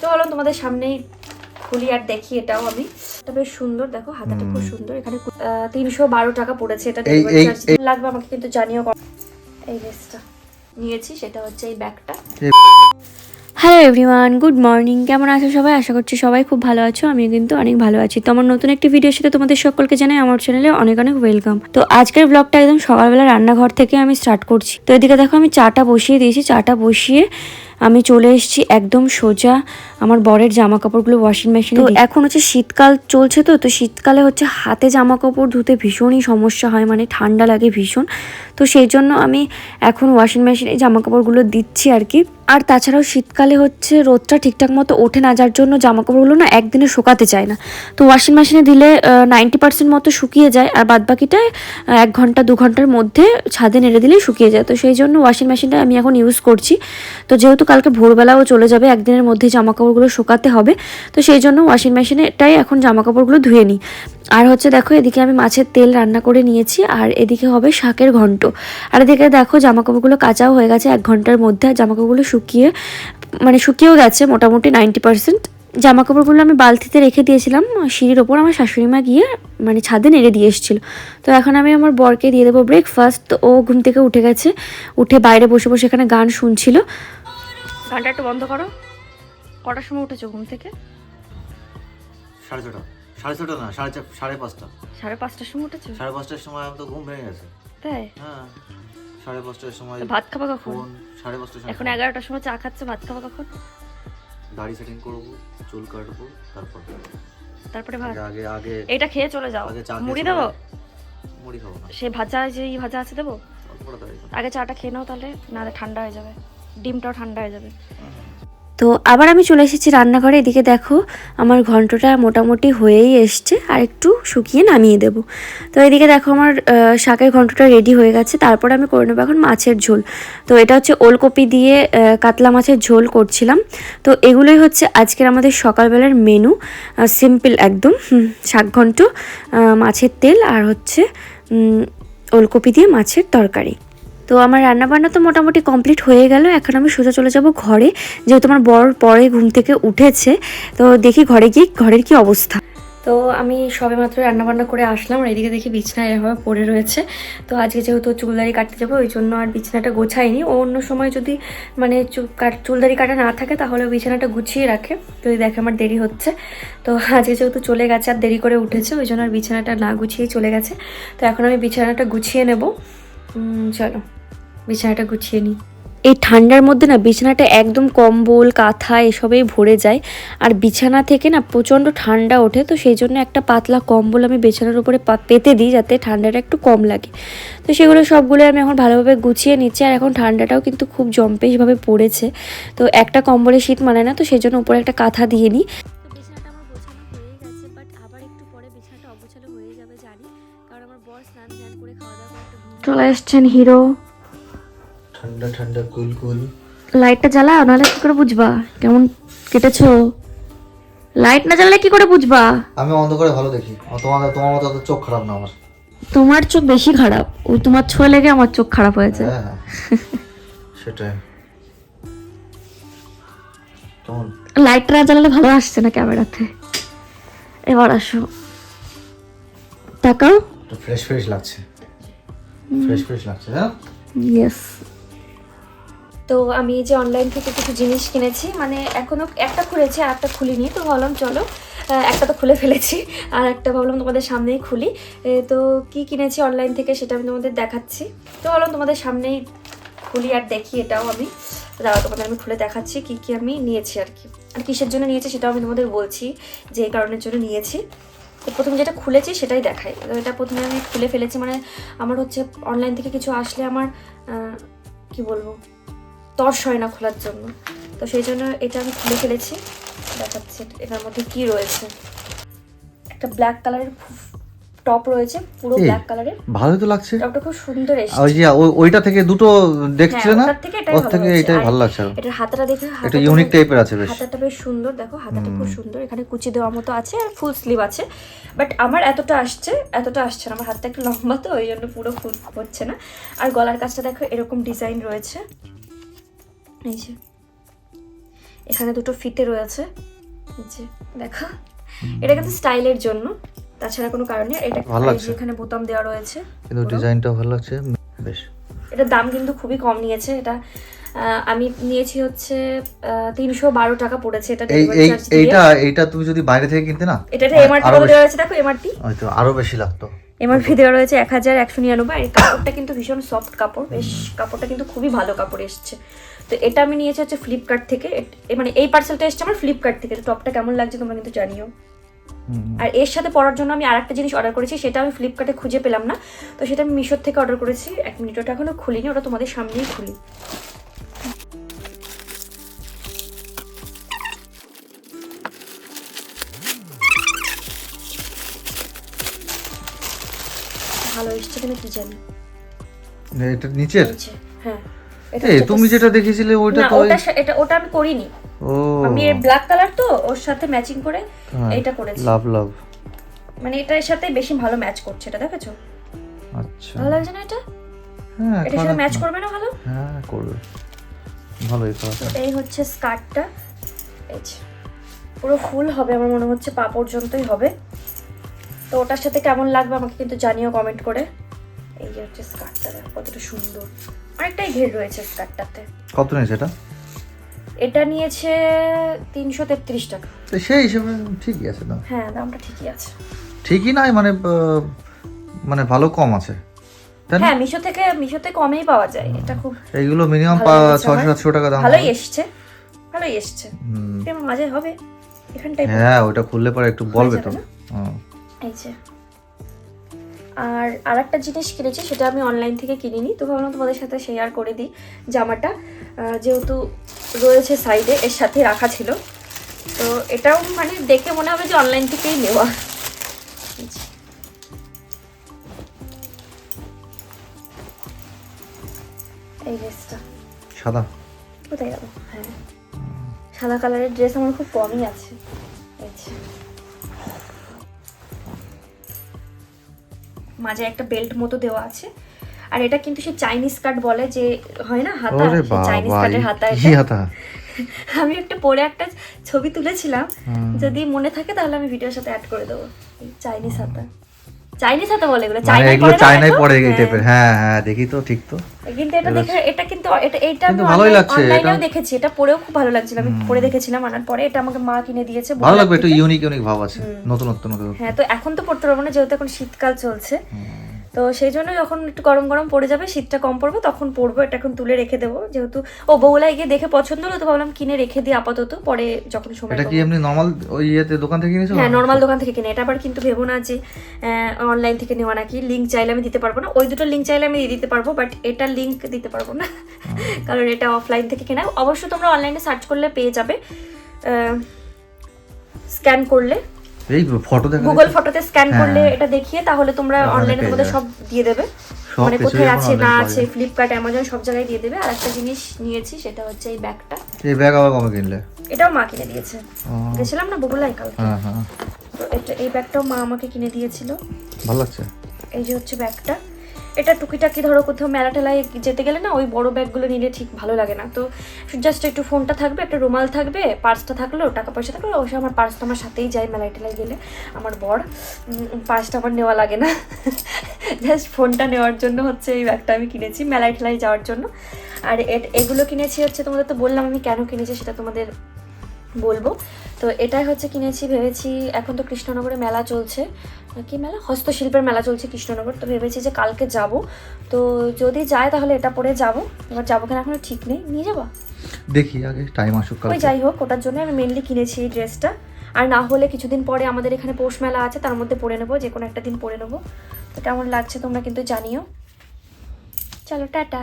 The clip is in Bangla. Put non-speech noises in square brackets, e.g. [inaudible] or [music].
তো হলো তোমাদের সামনেই খুলি আর দেখি এটাও আমি। এটা বেশ সুন্দর দেখো হাতাটা খুব সুন্দর। এখানে তিনশো বারো টাকা পড়েছে এটা লাগবে আমাকে কিন্তু জানিও কর- এই ড্রেসটা নিয়েছি সেটা হচ্ছে এই ব্যাগটা। Hello everyone good morning. কেমন আছো সবাই? আশা করছি সবাই খুব ভালো আছো আমি কিন্তু অনেক ভালো আছি। তো আমার নতুন একটি ভিডিওর সাথে তোমাদের সকলকে জানাই আমার চ্যানেলে অনেক অনেক ওয়েলকাম তো আজকের ব্লগটা একদম সকালবেলা রান্নাঘর থেকে আমি স্টার্ট করছি। তো এদিকে দেখো আমি চাটা বসিয়ে দিয়েছি। চাটা বসিয়ে আমি চলে এসেছি একদম সোজা আমার বরের জামা কাপড়গুলো ওয়াশিং মেশিনে এখন হচ্ছে শীতকাল চলছে তো তো শীতকালে হচ্ছে হাতে জামা কাপড় ধুতে ভীষণই সমস্যা হয় মানে ঠান্ডা লাগে ভীষণ। তো সেই জন্য আমি এখন ওয়াশিং মেশিনে জামা কাপড়গুলো দিচ্ছি আর কি। আর তাছাড়াও শীতকালে হচ্ছে রোদটা ঠিকঠাক মতো ওঠে না যার জন্য জামা কাপড়গুলো না একদিনে শুকাতে চায় না। তো ওয়াশিং মেশিনে দিলে নাইনটি পার্সেন্ট মতো শুকিয়ে যায় আর বাদ বাকিটা এক ঘণ্টা দু ঘণ্টার মধ্যে ছাদে নেড়ে দিলেই শুকিয়ে যায়। তো সেই জন্য ওয়াশিং মেশিনটা আমি এখন ইউজ করছি। তো যেহেতু কালকে ভোরবেলাও চলে যাবে একদিনের মধ্যে জামা কাপড়গুলো শুকাতে হবে। তো সেই জন্য ওয়াশিং মেশিনেটাই এখন জামা কাপড়গুলো ধুয়ে নিই। আর হচ্ছে দেখো, এদিকে আমি মাছের তেল রান্না করে নিয়েছি, আর এদিকে হবে শাকের ঘন্ট। আর এদিকে দেখো জামা কাপড়গুলো কাঁচাও হয়ে গেছে এক ঘণ্টার মধ্যে, আর জামা কাপড়গুলো শুকিয়ে মানে শুকিয়েও গেছে মোটামুটি নাইনটি পার্সেন্ট জামা কাপড়গুলো আমি বালতিতে রেখে দিয়েছিলাম, সিঁড়ির ওপর আমার শাশুড়ি মা গিয়ে মানে ছাদে নেড়ে দিয়ে এসেছিল। তো এখন আমি আমার বরকে দিয়ে দেবো ব্রেকফাস্ট তো ও ঘুম থেকে উঠে গেছে, উঠে বাইরে বসে বসে এখানে গান শুনছিল। গানটা একটু বন্ধ করো। কটার সময় উঠেছো ঘুম থেকে? সাড়ে ছটা সাড়ে ছটা না সাড়ে চার সাড়ে পাঁচটা। সাড়ে পাঁচটার সময় উঠেছো? সাড়ে পাঁচটার সময় আমি তো ঘুম ভেঙে গেছে। তাই? হ্যাঁ সাড়ে পাঁচটার সময় ভাত খাবা কখন? সাড়ে পাঁচটার সময় এখন এগারোটার সময় চা খাচ্ছে ভাত খাবা কখন? দাড়ি সেটিং করব চুল কাটবো তারপর তারপরে ভাত? আগে আগে এটা খেয়ে চলে যাও। আগে চা মুড়ি দেবো? মুড়ি খাব না। সে ভাজা যে এই ভাজা আছে দেবো? আগে চাটা খেয়ে নাও তাহলে নাহলে ঠান্ডা হয়ে যাবে। ডিমটাও ঠান্ডা হয়ে যাবে। তো আবার আমি চলে এসেছি রান্নাঘরে। এদিকে দেখো, আমার ঘন্টটা মোটামুটি হয়েই এসছে, আর একটু শুকিয়ে নামিয়ে দেব। তো এদিকে দেখো আমার শাকের ঘন্টটা রেডি হয়ে গেছে। তারপর আমি করে নেব এখন মাছের ঝোল। তো এটা হচ্ছে ওলকপি দিয়ে কাতলা মাছের ঝোল করছিলাম। তো এগুলোই হচ্ছে আজকের আমাদের সকালবেলার মেনু সিম্পল একদম শাক ঘন্ট মাছের তেল আর হচ্ছে ওলকপি দিয়ে মাছের তরকারি। তো আমার রান্নাবান্না তো মোটামুটি কমপ্লিট হয়ে গেল। এখন আমি সোজা চলে যাব ঘরে। যেহেতু আমার বর পরে ঘুম থেকে উঠেছে, তো দেখি ঘরে গিয়ে ঘরের কি অবস্থা। তো আমি সবে মাত্র রান্নাবান্না করে আসলাম, আর এদিকে দেখি বিছনা এভাবে পড়ে রয়েছে। তো আজকে যেহেতু চুলদারি কাটতে যাব, ওই জন্য আর বিছানাটা গোছাইনি। ও অন্য সময় যদি মানে চুলদারি কাটা না থাকে, তাহলে বিছানাটা গুছিয়ে রাখে। যদি দেখে আমার দেরি হচ্ছে। তো আজকে যেহেতু চলে গেছে, আর দেরি করে উঠেছে, ওই জন্য আর বিছানাটা না গুছিয়ে চলে গেছে। তো এখন আমি বিছানাটা গুছিয়ে নেব। চলো। বিছানাটা গুছিয়ে নিই। এই ঠান্ডার মধ্যে না বিছানাটা একদম কম্বল কাঁথা এসবেই ভরে যায়। আর বিছানা থেকে না প্রচণ্ড ঠান্ডা ওঠে তো সেই জন্য একটা পাতলা কম্বল আমি বিছানার উপরে পা- পেতে দিই যাতে ঠান্ডাটা একটু কম লাগে। তো সেগুলো সবগুলো আমি এখন ভালোভাবে গুছিয়ে নিচ্ছি আর এখন ঠান্ডাটাও কিন্তু খুব জম্পেশভাবে পড়েছে। তো একটা কম্বলে শীত মানে না তো সেই জন্য উপরে একটা কাঁথা দিয়ে নিই। তো বিছানাটা আমার গোছানো হয়ে গেছে বাট আবার পরে বিছানাটা হয়ে যাবে জানি। কারণ আমার বর স্নান ধ্যান করে খাওয়া দাওয়া করে একটা ঘুম চলে এসছেন হিরো। ঠান্ডা ঠান্ডা কুল কুল লাইটটা জ্বালাও নাহলে কি করে বুঝবা? কেমন কেটেছো? লাইট না জ্বালালে কি করে বুঝবা? আমি অন্ধ করে ভালো দেখি। আর তোমার তোমার মতো অত চোখ খারাপ না আমার। তোমার চোখ বেশি খারাপ। ও তোমার ছোঁয়া লেগে আমার চোখ খারাপ হয়েছে। হ্যাঁ হ্যাঁ। [laughs] সেটাই। লাইটটা না জ্বালালে ভালো আসছে না ক্যামেরাতে। এবার আসো। তাকাও। ফ্রেশ ফ্রেশ লাগছে। ফ্রেশ ফ্রেশ লাগছে হ্যাঁ? ইয়েস তো আমি এই যে অনলাইন থেকে কিছু জিনিস কিনেছি মানে এখনও একটা খুলেছি আর একটা খুলিনি। তো ভাবলাম চলো একটা তো খুলে ফেলেছি, আর একটা ভাবলাম তোমাদের সামনেই খুলি। তো কি কিনেছি অনলাইন থেকে সেটা আমি তোমাদের দেখাচ্ছি। তো ভাবলাম তোমাদের সামনেই খুলি আর দেখি এটাও আমি। দাঁড়াও, তোমাদের আমি খুলে দেখাচ্ছি কি কি আমি নিয়েছি আর কি। আর কিসের জন্য নিয়েছি সেটাও আমি তোমাদের বলছি, যে এই কারণের জন্য নিয়েছি। তো প্রথমে যেটা খুলেছি সেটাই দেখাই। তো এটা প্রথমে আমি খুলে ফেলেছি মানে আমার হচ্ছে অনলাইন থেকে কিছু আসলে আমার কি বলব? তর্স হয় না খোলার জন্য। তো সেই জন্য এটা আমি খুলে ফেলেছি। দেখাচ্ছি এটার মধ্যে কি রয়েছে। একটা ব্ল্যাক কালারের টপ রয়েছে পুরো ব্ল্যাক কালারের ভালোই তো লাগছে। টপটা খুব সুন্দর এসেছে। ওই যে ওইটা থেকে দুটো দেখছিলে হ্যাঁ, না? ওর থেকে এটাই ভালো লাগছে। এটার হাতাটা দেখে এটা ইউনিক টাইপের আছে বেশ। হাতাটা বেশ সুন্দর দেখো হাতাটা খুব সুন্দর। এখানে কুচি দেওয়ার মতো আছে আর ফুল স্লিভ আছে। বাট আমার এতটা আসছে এতটা আসছে না। আমার হাতটা একটু লম্বা তো ওই জন্য পুরো ফুল হচ্ছে না। আর গলার কাছটা দেখো এরকম ডিজাইন রয়েছে। এই যে। এখানে দুটো ফিতে রয়েছে। এই যে দেখো। এটা কিন্তু স্টাইলের জন্য তাছাড়া কোনো কারণে এটা ভালো লাগছে। এখানে বোতাম দেওয়া রয়েছে কিন্তু ডিজাইনটা ভালো লাগছে। বেশ। এটার দাম কিন্তু খুবই কম নিয়েছে। এটা আমি নিয়েছি হচ্ছে তিনশো বারো টাকা পড়েছে। এটা। এইটা এইটা তুমি যদি বাইরে থেকে কিনতে না এটা এমআরপি বলে দেওয়া রয়েছে দেখো এমআরপি হয়তো আরও বেশি লাগতো। এমআরপি দেওয়া রয়েছে এক হাজার একশো নিরানব্বই। আর কাপড়টা কিন্তু ভীষণ সফট কাপড়। বেশ কাপড়টা কিন্তু খুবই ভালো কাপড় এসছে। তো এটা আমি নিয়েছি হচ্ছে ফ্লিপকার্ট থেকে। মানে এই পার্সেলটা এসছে আমার ফ্লিপকার্ট থেকে। তো টপটা কেমন লাগছে তোমরা কিন্তু জানিও। আর এর সাথে পরার জন্য আমি আরেকটা জিনিস অর্ডার করেছি সেটা আমি ফ্লিপকার্টে খুঁজে পেলাম না। তো সেটা আমি মিশোর থেকে অর্ডার করেছি। এক মিনিট ওটা এখনও খুলিনি ওটা তোমাদের সামনেই খুলি। ভালো এসছে কিনা কি জানি। এটা নিচের? হ্যাঁ। এই তুমি যেটা দেখেছিলে ওইটা তো ওটা এটা ওটা আমি করিনি। ও। আমি ব্ল্যাক কালার তো ওর সাথে ম্যাচিং করে হ্যাঁ, এটা করেছি। লাভ লাভ মানে এটার সাথে বেশি ভালো ম্যাচ করছে এটা দেখেছ? আচ্ছা। ভালো লাগছে না এটা? হ্যাঁ এটার সাথে ম্যাচ করবে না ভালো? হ্যাঁ করবে। ভালোই তো এই হচ্ছে স্কার্টটা এই পুরো ফুল হবে আমার মনে হচ্ছে পা পর্যন্তই হবে। তো ওটার সাথে কেমন লাগবে আমাকে কিন্তু জানিও কমেন্ট করে। যে হচ্ছে স্কার্টটা দেখো কতটা সুন্দর। অনেকটাই ঘের রয়েছে স্কার্টটাতে। কত নিয়েছে এটা? এটা নিয়েছে তিনশো তেত্রিশ টাকা। সেই হিসেবে ঠিকই আছে দাম। হ্যাঁ দামটা ঠিকই আছে। ঠিকই নাই মানে মানে ভালো কম আছে। হ্যাঁ মিশো থেকে মিশোতে কমেই পাওয়া যায়। এটা খুব এইগুলো মিনিমাম ছশো সাতশো টাকা দাম ভালোই। এসছে ভালোই এসছে। মাঝে হবে এখানটাই হ্যাঁ ওটা খুললে পরে একটু বলবে তো। এই যে। আর আরেকটা জিনিস কিনেছি সেটা আমি অনলাইন থেকে কিনিনি। তো ভাবলাম তোমাদের সাথে শেয়ার করে দিই জামাটা। যেহেতু রয়েছে সাইডে এর সাথে রাখা ছিল। তো এটাও মানে দেখে মনে হবে যে অনলাইন থেকেই নেওয়া। এই যে। এই ড্রেসটা সাদা? কোথায় গেল? হ্যাঁ। সাদা কালারের ড্রেস আমার খুব কমই আছে। মাঝে একটা বেল্ট মতো দেওয়া আছে। আর এটা কিন্তু সে চাইনিজ কাট বলে যে হয় না হাতা? চাইনিজ কাটের হাতা এটা। হাতা? [laughs] আমি একটা পরে একটা ছবি তুলেছিলাম। যদি মনে থাকে তাহলে আমি ভিডিওর সাথে অ্যাড করে দেবো চাইনিজ হাতা। চাইনিজ হাতে বলে এগুলো। চাইনা এগুলো পরে পড়ে দেখো? এই হ্যাঁ। টাইপের হ্যাঁ হ্যাঁ দেখি তো ঠিক তো। কিন্তু এটা দেখে এটা কিন্তু এটা এটা আমি ভালোই লাগছে, অনলাইনেও দেখেছি এটা পরেও খুব ভালো লাগছিল। আমি পরে দেখেছিলাম আনার পরে এটা আমাকে মা কিনে দিয়েছে ভালো লাগবে একটু। ইউনিক ইউনিক ভাব আছে নতুনত্ব নতুন হ্যাঁ তো এখন তো পড়তে পারব না যেহেতু এখন শীতকাল চলছে। তো সেই জন্য যখন একটু গরম গরম পড়ে যাবে শীতটা কম পড়বে তখন পরবো এটা এখন তুলে রেখে দেবো। যেহেতু ও বউলাই গিয়ে দেখে পছন্দ হলো তো ভাবলাম কিনে রেখে দিই আপাতত পরে যখন সময় এটা কি এমনি নর্মাল ওই ইয়েতে দোকান থেকে কিনেছো? হ্যাঁ নর্মাল দোকান থেকে কিনে। এটা আবার কিন্তু ভেবো না যে অনলাইন থেকে নেওয়া নাকি লিঙ্ক চাইলে আমি দিতে পারব না। ওই দুটো লিঙ্ক চাইলে আমি দিয়ে দিতে পারব বাট এটা লিঙ্ক দিতে পারব না। কারণ এটা অফলাইন থেকে কেনা। অবশ্য তোমরা অনলাইনে সার্চ করলে পেয়ে যাবে স্ক্যান করলে। এই ফটো দেখা গুগল ফটোতে স্ক্যান। করলে এটা দেখিয়ে তাহলে তোমরা অনলাইনে তোমাদের সব দিয়ে দেবে। মানে কোথায় আছে না আছে ফ্লিপকার্ট অ্যামাজন সব জায়গায় দিয়ে দেবে। আর একটা জিনিস নিয়েছি সেটা হচ্ছে এই ব্যাগটা। এই ব্যাগ আবার কবে কিনলে? এটাও মা কিনে দিয়েছে। গেছিলাম না বগুলাই কালকে। হ্যাঁ হ্যাঁ। তো এটা এই ব্যাগটাও মা আমাকে কিনে দিয়েছিল। ভালো লাগছে? এই যে হচ্ছে ব্যাগটা। এটা টুকিটাকি ধরো কোথাও মেলা টেলায় যেতে গেলে না ওই বড় ব্যাগগুলো নিলে ঠিক ভালো লাগে না। তো জাস্ট একটু ফোনটা থাকবে, একটা রুমাল থাকবে পার্সটা থাকল টাকা পয়সা থাকল অবশ্যই আমার পার্সটা আমার সাথেই যায় মেলায় টেলায় গেলে, আমার বর। পার্সটা আমার নেওয়া লাগে না। [laughs] জাস্ট ফোনটা নেওয়ার জন্য হচ্ছে এই ব্যাগটা আমি কিনেছি মেলায় টেলায় যাওয়ার জন্য। আর এগুলো কিনেছি হচ্ছে তোমাদের তো বললাম আমি কেন কিনেছি সেটা তোমাদের বলব। তো এটাই হচ্ছে কিনেছি ভেবেছি এখন তো কৃষ্ণনগরে মেলা চলছে। কি মেলা? হস্তশিল্পের মেলা চলছে কৃষ্ণনগর। তো ভেবেছি যে কালকে যাব। তো যদি যায় তাহলে এটা পরে যাব। এবার যাব কিনা এখনও ঠিক নেই। নিয়ে যাব? দেখি আগে টাইম আসুক ওই যাই হোক ওটার জন্য আমি মেনলি কিনেছি এই ড্রেসটা। আর না হলে কিছুদিন পরে আমাদের এখানে পৌষ মেলা আছে তার মধ্যে পরে নেব যে কোনো একটা দিন পরে নেব। তো কেমন লাগছে তোমরা কিন্তু জানিও। চলো টাটা।